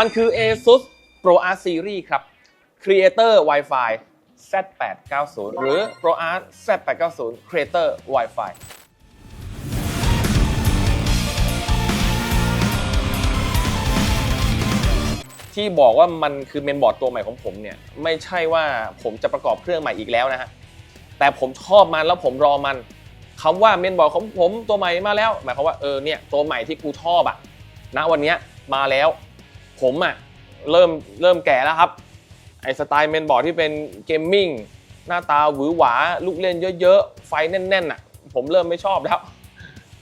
มันคือ ASUS Pro Art Series ครับ Creator Wi-Fi Z890 หรือ Pro Art Z890 Creator Wi-Fi ที่บอกว่ามันคือเมนบอร์ดตัวใหม่ของผมเนี่ย ไม่ใช่ว่าผมจะประกอบเครื่องใหม่อีกแล้วนะฮะ แต่ผมชอบมันแล้วผมรอมันคำว่าเมนบอร์ดของผมตัวใหม่มาแล้ว หมายความว่าเออเนี่ยตัวใหม่ที่กูชอบอะณวันนี้มาแล้ว ผมอะเริ่มเริ่มแก่แล้วครับ ไอสไตล์เมนบอร์ดที่เป็นเกมมิ่งหน้าตาหวือหวา ลูกเล่นเยอะๆ ไฟแน่นๆอะผมเริ่มไม่ชอบแล้ว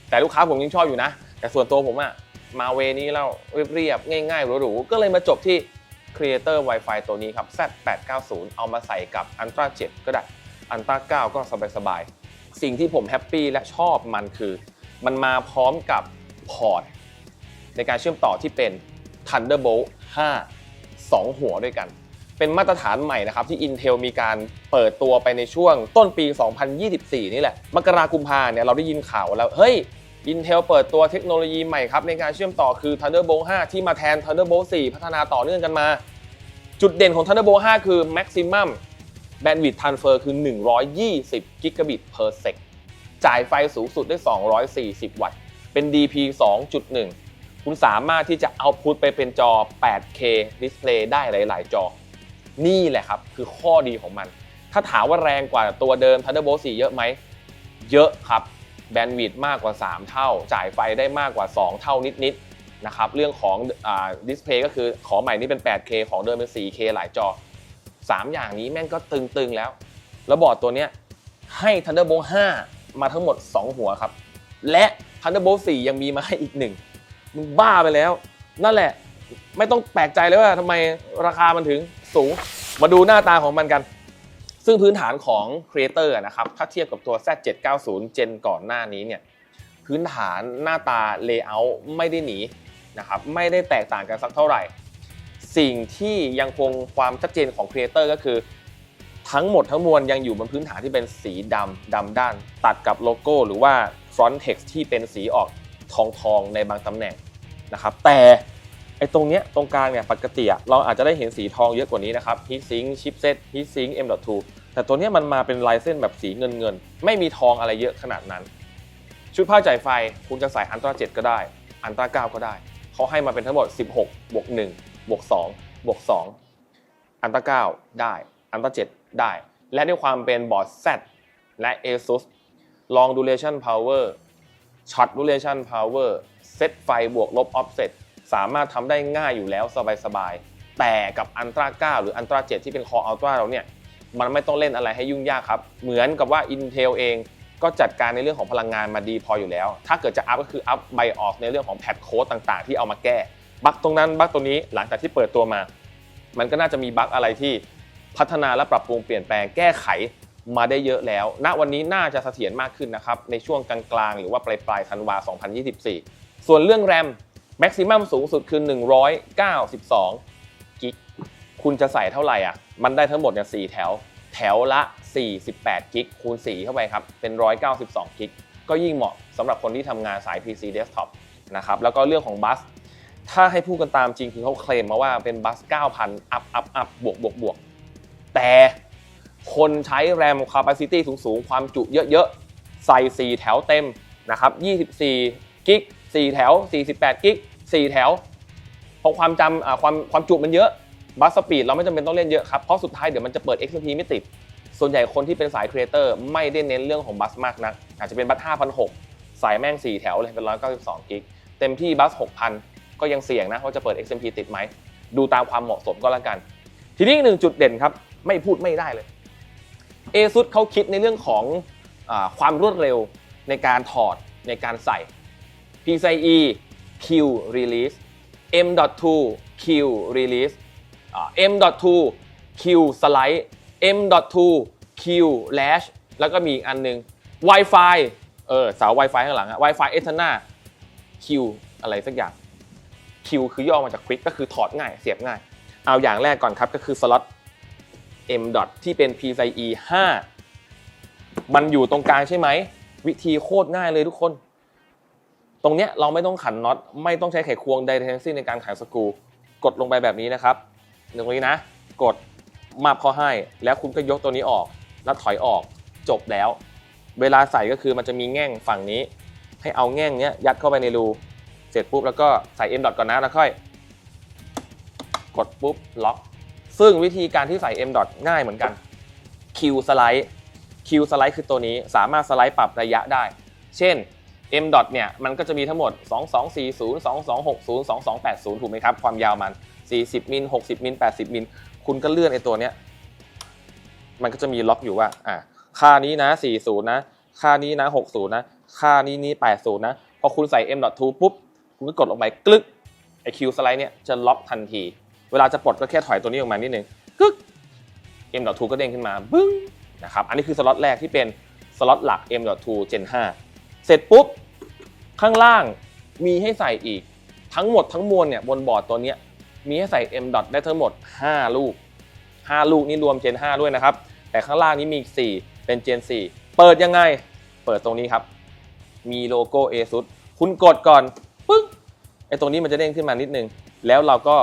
แต่ลูกค้าผมยังชอบอยู่นะ แต่ส่วนตัวผมอะมาเวนี้แล้วเรียบๆง่ายๆหรูๆก็เลยมาจบที่ Creator Wi-Fi ตัวนี้ครับ Z890 เอามาใส่กับ Ultra 7 ก็ได้ Ultra 9 ก็สบายๆ สิ่งที่ผมแฮปปี้และชอบมันคือ มันมาพร้อมกับพอร์ตในการเชื่อมต่อที่เป็น Thunderbolt 5 2 หัวด้วยกัน เป็นมาตรฐานใหม่นะครับ ที่ Intel มีการเปิดตัวไปในช่วงต้นปี 2024 นี่แหละ มกรากุมภาเนี่ยเราได้ยินข่าวแล้ว เฮ้ย Intel เปิดตัวเทคโนโลยีใหม่ครับ ในการเชื่อมต่อคือ Thunderbolt 5 ที่มาแทน Thunderbolt 4 พัฒนาต่อเนื่องกันมา จุดเด่นของ Thunderbolt 5 คือ Maximum Bandwidth Transfer คือ 120 Gigabit per sec จ่ายไฟสูงสุดได้ 240 วัตต์ เป็น DP 2.1 คุณสามารถที่จะเอาพุตไปเป็นจอ 8K Display ได้หลาย ๆ จอ นี่แหละครับ คือข้อดีของมัน ถ้าถามว่าแรงกว่าตัวเดิม Thunderbolt 4 เยอะไหม เยอะครับ แบนด์วิดต์มากกว่า 3 เท่า จ่ายไฟได้มากกว่า 2 เท่านิด ๆ นะครับ เรื่องของดิสเพย์ก็คือของใหม่นี่เป็น 8K ของเดิมเป็น 4K หลายจอ 3 อย่างนี้แม่งก็ตึง ๆ แล้ว แล้วบอร์ดตัวเนี้ยให้ Thunderbolt 5 มาทั้งหมด 2 หัวครับ และ Thunderbolt 4 ยังมีมาให้อีกหนึ่ง มึงบ้าไปแล้ว นั่นแหละ ไม่ต้องแปลกใจเลยว่าทำไมราคามันถึงสูง มาดูหน้าตาของมันกัน ซึ่งพื้นฐานของ Creator อะนะครับ ถ้าเทียบกับตัว Z790 เจนก่อนหน้านี้เนี่ย พื้นฐานหน้าตา Layout ไม่ได้หนีนะครับ ไม่ได้แตกต่างกันสักเท่าไหร่ สิ่งที่ยังคงความชัดเจนของ Creator ก็คือทั้งหมดทั้งมวลยังอยู่บนพื้นฐานที่เป็นสีดำดำด้าน ตัดกับโลโก้หรือว่า Front Text ที่เป็นสีออก ทองทองในบางตำแหน่งนะครับ แต่ไอ้ตรงเนี้ยตรงกลางเนี่ยปกติเราอาจจะได้เห็นสีทองเยอะกว่านี้นะครับ Heat Sink Chipset Heat Sink M.2 แต่ตัวเนี้ยมันมาเป็นลายเส้นแบบสีเงินเงินไม่มีทองอะไรเยอะขนาดนั้น ชุดผ้าจ่ายไฟคุณจะใส่อันตรา7ก็ได้ อันตรา9ก็ได้ เขาให้มาเป็นทั้งหมด 16บวก1บวก2บวก2อันตรา9ได้ อันตรา7ได้ และด้วยความเป็นบอร์ด Z และ ASUS Long Duration Power Short Duration Power เซตไฟบวกลบ Offset สามารถทำได้ง่ายอยู่แล้วสบายๆ แต่กับอันตรา9หรืออันตรา7ที่เป็น Core Ultra เราเนี่ยมันไม่ต้องเล่นอะไรให้ยุ่งยากครับ เหมือนกับว่า Intel เองก็จัดการในเรื่องของพลังงานมาดีพออยู่แล้ว ถ้าเกิดจะอัพก็คืออัพ BIOS ในเรื่องของแพทโค้ดต่างๆ ที่เอามาแก้ บั๊กตรงนั้นบั๊กตรงนี้หลังจากที่เปิดตัวมา มันก็น่าจะมีบั๊กอะไรที่พัฒนาและปรับปรุงเปลี่ยนแปลงแก้ไข มาได้เยอะแล้วณวันนี้น่าจะเสถียรมากขึ้นนะครับในช่วงกลางๆ หรือว่าปลายๆธันวา 2024 ส่วนเรื่องแรม Maximum สูงสุดคือ 192 กิก คุณจะใส่เท่าไหร่อะ มันได้ทั้งหมดเนี่ย4แถว แถวละ 48 กิก คูณ 4 เข้าไปครับ เป็น 192 กิก ก็ยิ่งเหมาะสำหรับคนที่ทำงานสาย PC Desktop นะครับ แล้วก็เรื่องของบัส ถ้าให้พูดกันตามจริงคือเขาเคลมมาว่าเป็นบัส 9,000 อัพอัพอัพบวกบวกบวก แต่ คนใช้แรม capacity สูงๆ ความจุเยอะๆ ใส่ 4 แถวเต็มนะครับ 24 กิก 4 แถว 48 กิก 4 แถว เพราะความจำความความจุมันเยอะ บัสสปีดเราไม่จำเป็นต้องเล่นเยอะครับ เพราะสุดท้ายเดี๋ยวมันจะเปิด XP ไม่ติด ส่วนใหญ่คนที่เป็นสายครีเอเตอร์ไม่ได้เน้นเรื่องของบัสมากนัก อาจจะเป็นบัส5,600สายแม่ง 4 แถวเลยเป็น 192 กิก เต็มที่บัส6,000 ก็ยังเสี่ยงนะว่าจะเปิด XMP ติดไหม ดูตามความเหมาะสมก็แล้วกัน ทีนี้อีกหนึ่งจุดเด่นครับ ไม่พูดไม่ได้เลย ASUS เขาคิดในเรื่องของอความรวดเร็วในการถอดในการใส่ PCIe Q release M.2 Q release M.2 Q slide M.2 Q lash แล้วก็มีอีกอันหนึง Wi-Fi เออเสา Wi-Fi ข้างหลังอะ Wi-Fi Ethernet Q อะไรสักอย่าง Q คือย่อมาจาก Quick ก็คือถอดง่าย เสียบง่าย เอาอย่างแรกก่อนครับ ก็คือสล็อต M. ที่เป็น PCIe 5 มันอยู่ตรงกลางใช่ไหม วิธีโคตรง่ายเลยทุกคน ตรงเนี้ยเราไม่ต้องขันน็อต ไม่ต้องใช้ไขควงใดทั้งสิ้นในการไขสกรูกดลงไปแบบนี้นะครับตรงนี้นะ กดมาบเขาให้ แล้วคุณก็ยกตัวนี้ออก แล้วถอยออกจบแล้ว เวลาใส่ก็คือมันจะมีแง่งฝั่งนี้ ให้เอาแง่งเนี้ยยัดเข้าไปในรู เสร็จปุ๊บแล้วก็ใส่ M ดอทก่อนนะแล้วค่อย กดปุ๊บล็อก ซึ่งวิธีการที่ใส่ M ง่ายเหมือนกัน Q สไลด์ Q สไลด์คือตัวนี้สามารถสไลด์ปรับระยะได้ เช่น M เนี่ยมันก็จะมีทั้งหมด 2240 2260 2280 ถูกไหมครับ ความยาวมัน 40 มิล 60 มิล 80 มิล คุณก็เลื่อนไอ้ตัวเนี้ย มันก็จะมีล็อกอยู่ว่า อะ ค่านี้นะ 40 นะ ค่านี้นะ 60 นะ ค่านี้นี่ 80 นะ พอคุณใส่ M.2 ปุ๊บ คุณก็กดลงไปกลึกไอ้ Q สไลด์เนี่ยจะล็อกทันที เวลาจะปลดก็แค่ถอยตัวนี้ออกมานิดนึงกึ๊ก M.2 ก็เด้งขึ้นมาบึ้งนะครับอันนี้คือสล็อตแรกที่เป็นสล็อตหลัก M.2 Gen 5 เสร็จปุ๊บ ข้างล่างมีให้ใส่อีกทั้งหมดทั้งมวลเนี่ยบนบอร์ดตัวนี้มีให้ใส่ M. ได้ทั้งหมด 5 ลูก 5 ลูกนี่รวม Gen 5 ด้วยนะครับ แต่ข้างล่างนี้มีอีก 4 เป็น Gen 4 เปิดยังไง เปิดตรงนี้ครับ มีโลโก้ ASUS คุณกดก่อนปึ๊กไอ้ตรงนี้มันจะเด้งขึ้นมานิดนึง แล้วเราก็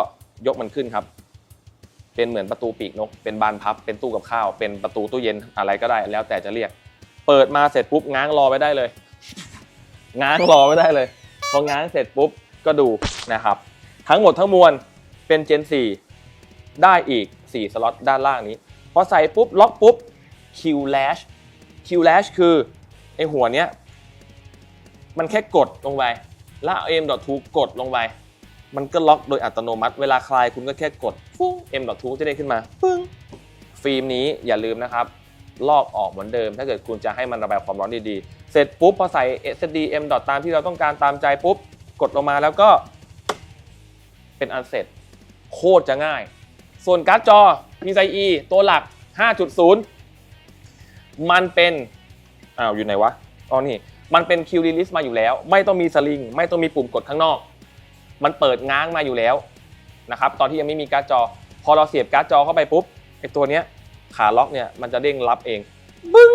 ยกมันขึ้นครับ เป็นเหมือนประตูปีกนก เป็นบานพับ เป็นตู้กับข้าว เป็นประตูตู้เย็นอะไรก็ได้ แล้วแต่จะเรียก เปิดมาเสร็จปุ๊บง้างรอไว้ได้เลย ง้างรอไว้ได้เลย พอง้างเสร็จปุ๊บก็ดูนะครับ ทั้งหมดทั้งมวลเป็น Gen 4 ได้อีก 4 สล็อตด้านล่างนี้ พอใส่ปุ๊บล็อกปุ๊บ Q Lash Q Lash คือไอหัวเนี้ย มันแค่กดลงไป แล้วเอา M.2 กดลงไป มันก็ล็อกโดยอัตโนมัติ เวลาคลายคุณก็แค่กดฟุ้ง M.2 จะได้ขึ้นมาปึ้งฟิล์มนี้อย่าลืมนะครับ ลอกออกเหมือนเดิม ถ้าเกิดคุณจะให้มันระบายความร้อนดีๆ เสร็จปุ๊บพอใส่ SSD M. ตามที่เราต้องการตามใจปุ๊บ กดลงมาแล้วก็ เป็นอันเสร็จ โคตรจะง่าย ส่วนการ์ดจอ PCIe ตัวหลัก 5.0 มันเป็นอ้าวอยู่ไหนวะอ๋อนี่มันเป็น Q release มาอยู่แล้ว ไม่ต้องมีสลิง ไม่ต้องมีปุ่มกดข้างนอก มันเปิดง้างมาอยู่แล้วนะครับตอนที่ยังไม่มีการ์ดจอ พอเราเสียบการ์ดจอเข้าไปปุ๊บไอตัวเนี้ยขาล็อกเนี่ยมันจะเด้งรับเองบึ้ง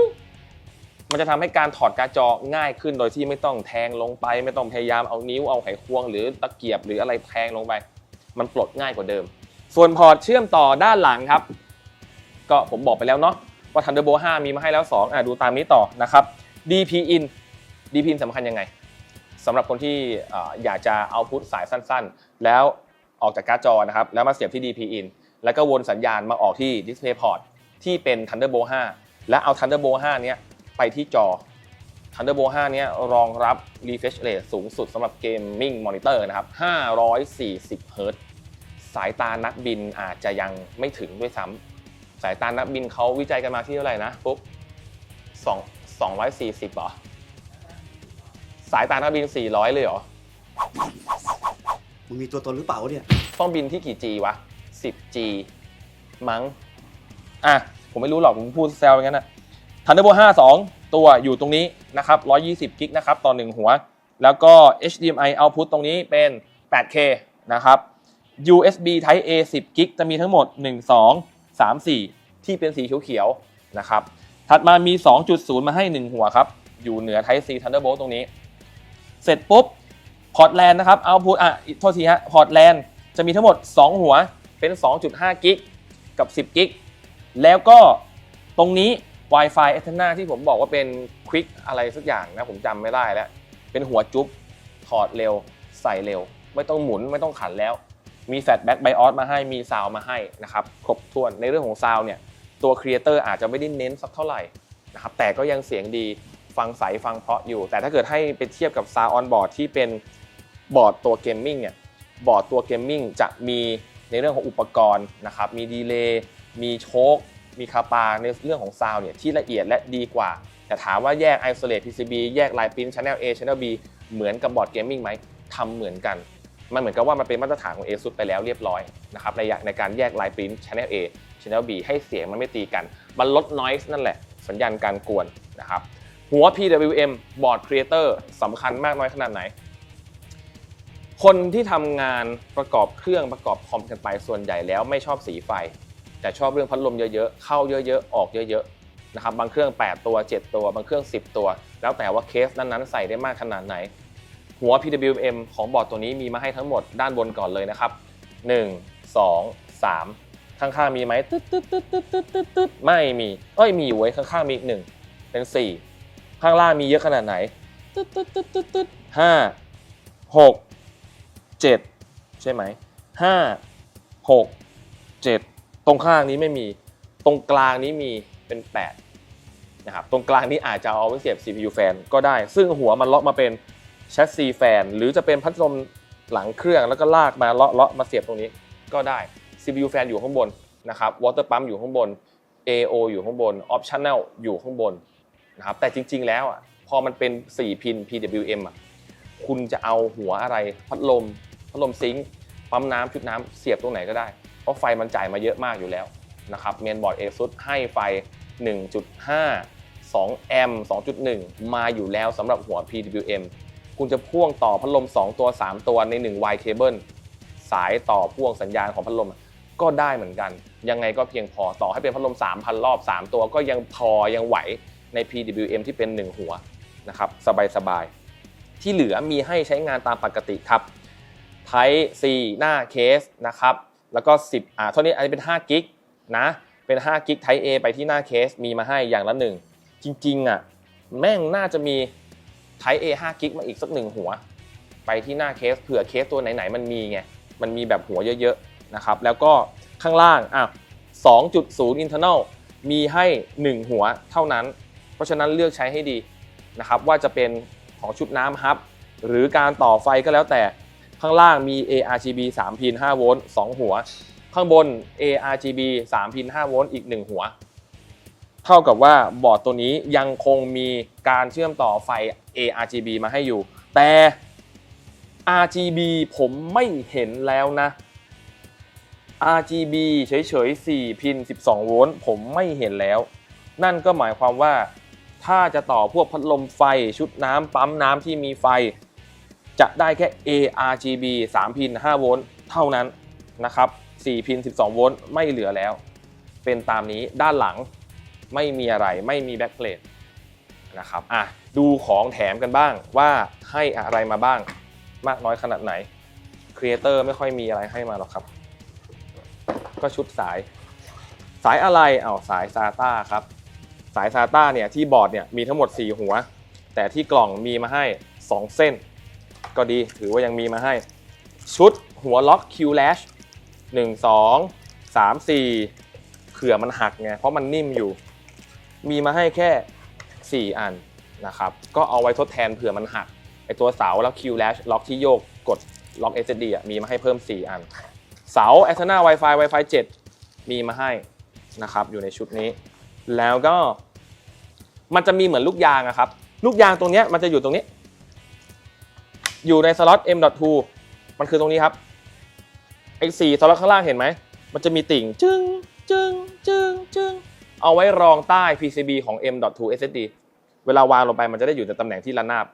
มันจะทำให้การถอดการ์ดจอง่ายขึ้นโดยที่ไม่ต้องแทงลงไป ไม่ต้องพยายามเอานิ้วเอาไขควง หรือตะเกียบหรืออะไรแทงลงไป มันปลดง่ายกว่าเดิม ส่วนพอร์ตเชื่อมต่อด้านหลังครับ ก็ผมบอกไปแล้วเนาะว่า Thunderbolt 5 มีมาให้แล้ว 2 อะดูตามนี้ต่อนะครับ DP in DP in สำคัญยังไง สำหรับคนที่อยากจะเอาพุทสายสั้นๆ แล้วออกจากการ์ดจอนะครับแล้วมาเสียบที่ DP in แล้วก็วนสัญญาณมาออกที่ DisplayPort ที่เป็น Thunderbolt 5 และเอา Thunderbolt 5เนี้ยไปที่จอ Thunderbolt 5เนี้ยรองรับ refresh rate สูงสุดสำหรับ Gaming Monitor นะครับ 540 Hz สายตานักบินอาจจะยังไม่ถึงด้วยซ้ำสายตานักบินเขาวิจัยกันมาที่เท่าไหร่นะปุ๊บสองสองร้อยสี่สิบเหรอ สายตานักบิน 400 เลยเหรอ มึงมีตัวตนหรือเปล่าวะเนี่ย ต้องบินที่กี่ G วะ 10G มั้ง อะ ผมไม่รู้หรอก ผมพูดแซวอย่างนั้นนะ Thunderbolt 5 2 ตัวอยู่ตรงนี้นะครับ 120 กิกนะครับ ต่อ 1 หัว แล้วก็ HDMI output ตรงนี้เป็น 8K นะครับ USB Type A 10 กิกจะมีทั้งหมด 1 2 3 4 ที่เป็นสีเขียวๆนะครับ ถัดมามี 2.0 มาให้ 1 หัวครับ อยู่เหนือ Type C Thunderbolt ตรงนี้ เสร็จปุ๊บพอร์ตแลนนะครับเอาพุทอะโทษทีฮะพอร์ตแลนจะมีทั้งหมด 2 หัวเป็น 2.5 กิกกับ 10 กิกแล้วก็ตรงนี้ Wi-Fi a n t e n n a ที่ผมบอกว่าเป็น Quick อะไรสักอย่างนะ ผมจำไม่ได้แล้ว เป็นหัวจุ๊บถอดเร็ว ใส่เร็ว ไม่ต้องหมุนไม่ต้องขันแล้ว มีแฟลชแบ็กไบออสมาให้มีซาวมาให้นะครับ ครบถ้วนในเรื่องของซาวเนี่ย ตัวครีเอเตอร์อาจจะไม่ได้เน้นสักเท่าไหร่นะครับแต่ก็ยังเสียงดี ฟังใสฟังเพาะอยู่ แต่ถ้าเกิดให้ไปเทียบกับซาวออนบอร์ดที่เป็นบอร์ดตัวเกมมิ่งเนี่ยบอร์ดตัวเกมมิ่งจะมีในเรื่องของอุปกรณ์นะครับมีดีเลย์มีโชคมีคาปาในเรื่องของซาวเนี่ยที่ละเอียดและดีกว่า แต่ถามว่าแยก Isolate PCB แยก Line Print Channel A Channel B เหมือนกับบอร์ดเกมมิ่งไหมทำเหมือนกัน มันเหมือนกับว่ามันเป็นมาตรฐานของ ASUS ไปแล้วเรียบร้อยนะครับในในการแยก Line Print Channel A Channel B ให้เสียงมันไม่ตีกัน มันลด noise นั่นแหละ สัญญาณการกวนนะครับ หัว PWM บอร์ด Creator สำคัญมากน้อยขนาดไหน คนที่ทำงานประกอบเครื่องประกอบคอมกันไปส่วนใหญ่แล้วไม่ชอบสีไฟ แต่ชอบเรื่องพัดลมเยอะๆ เข้าเยอะๆ ออกเยอะๆ นะครับ บางเครื่อง 8 ตัว 7 ตัว บางเครื่อง 10 ตัว แล้วแต่ว่าเคสนั้นๆ ใส่ได้มากขนาดไหน หัว PWM ของบอร์ดตัวนี้มีมาให้ทั้งหมดด้านบนก่อนเลยนะครับหนึ่งสองสามข้างๆมีไหมตึ๊ดตึ๊ดตึ๊ดตึ๊ดตึ๊ดตึ๊ดไม่มี เอ้ยมีอยู่เว้ยข้างๆมีอีกหนึ่งเป็นสี่ ข้างล่างมีเยอะขนาดไหนตึ๊ดตึ๊ดตึ๊ดตึ๊ดตึ๊ดห้าหกเจ็ดใช่ไหมห้าหกเจ็ดตรงข้างนี้ไม่มี ตรงกลางนี้มีเป็นแปดนะครับตรงกลางนี้อาจจะเอาไว้เสียบ CPU แฟนก็ได้ ซึ่งหัวมันเลาะมาเป็นแชสซีแฟน หรือจะเป็นพัดลมหลังเครื่องแล้วก็ลากมาเลาะเลาะมาเสียบตรงนี้ก็ได้ CPU แฟนอยู่ข้างบนนะครับ water pump อยู่ข้างบน AO อยู่ข้างบน optional อยู่ข้างบน นะครับแต่จริง ๆ แล้วอะพอมันเป็น 4 พิน PWM อะคุณจะเอาหัวอะไรพัดลมพัดลมซิงค์ปั๊มน้ำชุดน้ำเสียบตรงไหนก็ได้ เพราะไฟมันจ่ายมาเยอะมากอยู่แล้วนะครับเมนบอร์ด ASUS ให้ไฟ 1.5 2 แอมป์2.1 มาอยู่แล้วสำหรับหัว PWM คุณจะพ่วงต่อพัดลม 2 ตัว 3 ตัวใน 1 Y cable สายต่อพ่วงสัญญาณของพัดลม ก็ได้เหมือนกัน ยังไงก็เพียงพอต่อให้เป็นพัดลม 3,000 รอบ 3 ตัวก็ยังพอยังไหว ใน PWM ที่เป็น 1 หัวนะครับสบายๆ ที่เหลือมีให้ใช้งานตามปกติครับ Type C หน้าเคสนะครับแล้วก็ 10 อ่าเท่านี้อันนี้เป็น5กิกนะเป็น5กิก Type A ไปที่หน้าเคสมีมาให้อย่างละหนึ่งจริงๆอะแม่งน่าจะมี Type A 5กิกมาอีกสักหนึ่งหัว ไปที่หน้าเคสเผื่อเคสตัวไหนๆมันมีไงมันมีแบบหัวเยอะๆนะครับแล้วก็ข้างล่างอะ2.0 internal มีให้ 1 หัวเท่านั้น เพราะฉะนั้นเลือกใช้ให้ดีนะครับว่าจะเป็นของชุดน้ำฮับ หรือการต่อไฟก็แล้วแต่ข้างล่างมี ARGB 3 พิน 5 โวลต์ 2 หัว ข้างบน ARGB 3 พิน 5 โวลต์ อีก 1 หัว เท่ากับว่าบอร์ดตัวนี้ยังคงมีการเชื่อมต่อไฟ ARGB มาให้อยู่ แต่ RGB ผมไม่เห็นแล้วนะ RGB เฉยๆ 4 พิน 12 โวลต์ ผมไม่เห็นแล้ว นั่นก็หมายความว่า ถ้าจะต่อพวกพัดลมไฟชุดน้ำปั๊มน้ำที่มีไฟ จะได้แค่ ARGB 3 พิน 5 โวลต์เท่านั้นนะครับ 4 พิน 12 โวลต์ไม่เหลือแล้ว เป็นตามนี้ด้านหลังไม่มีอะไรไม่มีแบ็คเพลทนะครับอะดูของแถมกันบ้างว่าให้อะไรมาบ้างมากน้อยขนาดไหนครีเอเตอร์ไม่ค่อยมีอะไรให้มาหรอกครับ ก็ชุดสาย สายอะไรเอาสาย SATA ครับ สาย SATA เนี่ยที่บอร์ดเนี่ยมีทั้งหมด 4 หัว แต่ที่กล่องมีมาให้ 2 เส้น ก็ดีถือว่ายังมีมาให้ ชุดหัวล็อก Q Lash 1 2 3 4เผื่อมันหักไงเพราะมันนิ่มอยู่ มีมาให้แค่ 4 อันนะครับ ก็เอาไว้ทดแทนเผื่อมันหักไอตัวเสาแล้ว Q Lash ล็อกที่โยกกดล็อก SSD อะมีมาให้เพิ่ม 4 อัน เสา a t h e n a Wi-Fi Wi-Fi 7 มีมาให้นะครับอยู่ในชุดนี้ แล้วก็ มันจะมีเหมือนลูกยางอะครับลูกยางตรงนี้มันจะอยู่ตรงนี้ อยู่ในสล็อต M.2 มันคือตรงนี้ครับไอ้สี่สล็อตข้างล่างเห็นไหม มันจะมีติ่งจึงจึงจึงจึงเอาไว้รองใต้ PCB ของ M.2 SSD เวลาวางลงไปมันจะได้อยู่ในตำแหน่งที่ระนาบ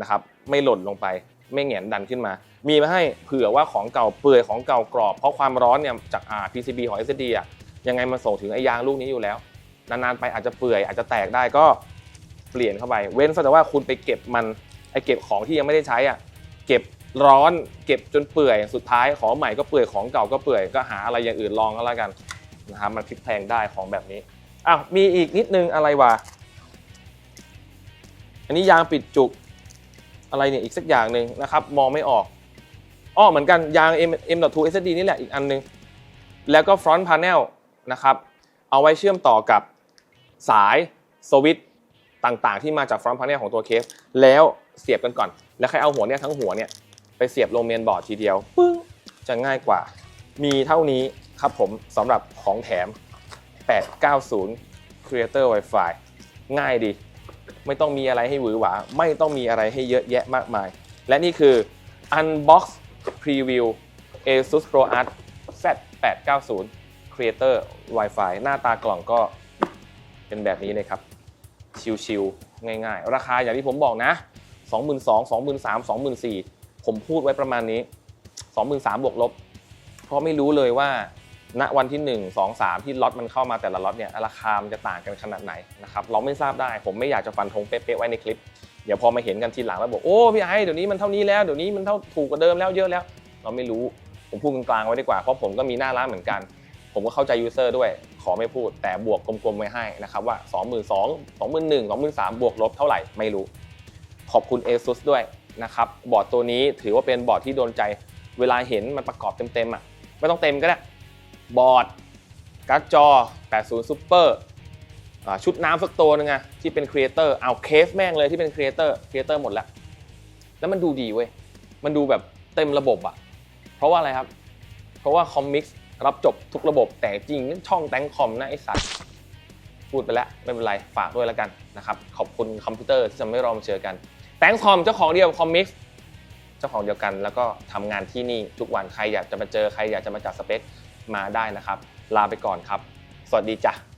นะครับ ไม่หล่นลงไป ไม่แหงนดันขึ้นมา มีมาให้เผื่อว่าของเก่าเปื่อยของเก่ากรอบ เพราะความร้อนเนี่ยจากอ่า PCB ของ SSD อะยังไงมันส่งถึงไอ้ยางลูกนี้อยู่แล้ว นานๆไปอาจจะเปื่อยอาจจะแตกได้ก็เปลี่ยนเข้าไป เว้นแต่ว่าคุณไปเก็บมันไอเก็บของที่ยังไม่ได้ใช้อะเก็บร้อนเก็บจนเปื่อยสุดท้ายของใหม่ก็เปื่อยของเก่าก็เปื่อยก็หาอะไรอย่างอื่นลองก็แล้วกันนะครับมันพลิกแพลงได้ของแบบนี้อ้าวมีอีกนิดนึงอะไรวะอันนี้ยางปิดจุกอะไรเนี่ยอีกสักอย่างหนึ่งนะครับมองไม่ออกอ้อเหมือนกันยาง M M.2 SSD นี่แหละอีกอันนึง แล้วก็ front panel นะครับ เอาไว้เชื่อมต่อกับ สายสวิตต่างๆ ที่มาจาก front panel ของตัวเคส แล้วเสียบกันก่อน แล้วใครเอาหัวเนี่ยทั้งหัวเนี่ยไปเสียบลงเมนบอร์ดทีเดียวปึ้งจะง่ายกว่า มีเท่านี้ครับผมสำหรับของแถม 890 Creator Wi-Fi ง่ายดี ไม่ต้องมีอะไรให้หวือหวา ไม่ต้องมีอะไรให้เยอะแยะมากมาย และนี่คือ Unbox Preview ASUS ProArt Z890 Creator Wi-Fi หน้าตากล่องก็ เป็นแบบนี้เลยครับ ชิวๆง่ายๆ ราคาอย่างที่ผมบอกนะ 22,000 23,000 4ผมพูดไว้ประมาณนี้ 23,000บวกลบ เพราะไม่รู้เลยว่าณวันที่ 1 2 3 ที่ล็อตมันเข้ามาแต่ละล็อตเนี่ยราคามันจะต่างกันขนาดไหนนะครับเราไม่ทราบได้ผมไม่อยากจะฟันธงเป๊ะๆไว้ในคลิป เดี๋ยวพอมาเห็นกันทีหลังแล้วบอกโอ้พี่ไอ้เดี๋ยวนี้มันเท่านี้แล้วเดี๋ยวนี้มันเท่าถูกกว่าเดิมแล้วเยอะแล้ว เราไม่รู้ผมพูดกลางๆไว้ดีกว่าเพราะผมก็มีหน้าร้านเหมือนกัน ผมก็เข้าใจยูเซอร์ด้วย ขอไม่พูด แต่บวกกลมๆไว้ให้นะครับว่า 2 2 0 0 0 21 23,000บวกลบเท่าไหร่ไม่รู้ ขอบคุณ ASUS ด้วยนะครับ บอร์ดตัวนี้ถือว่าเป็นบอร์ดที่โดนใจ เวลาเห็นมันประกอบเต็มๆอะไม่ต้องเต็มก็ได้ บอร์ดการ์ดจอ 80 Super อ่าชุดน้ำสักตัวนึงอะที่เป็นครีเอเตอร์เอาเคสแม่งเลยที่เป็นครีเอเตอร์ครีเอเตอร์หมดแล้ว แล้วมันดูดีเว้ย มันดูแบบเต็มระบบอะเพราะว่าอะไรครับ เพราะว่าคอมมิกส์ รับจบทุกระบบแต่จริงช่องแตงคอมนะไอสัตว์พูดไปแล้วไม่เป็นไรฝากด้วยแล้วกันนะครับขอบคุณคอมพิวเตอร์ที่ทำให้เรามาเจอกันแตงคอมเจ้าของเดียวคอมมิกส์เจ้าของเดียวกันแล้วก็ทำงานที่นี่ทุกวันใครอยากจะมาเจอใครอยากจะมาจัดสเปคมาได้นะครับ ลาไปก่อนครับ สวัสดีจ้ะ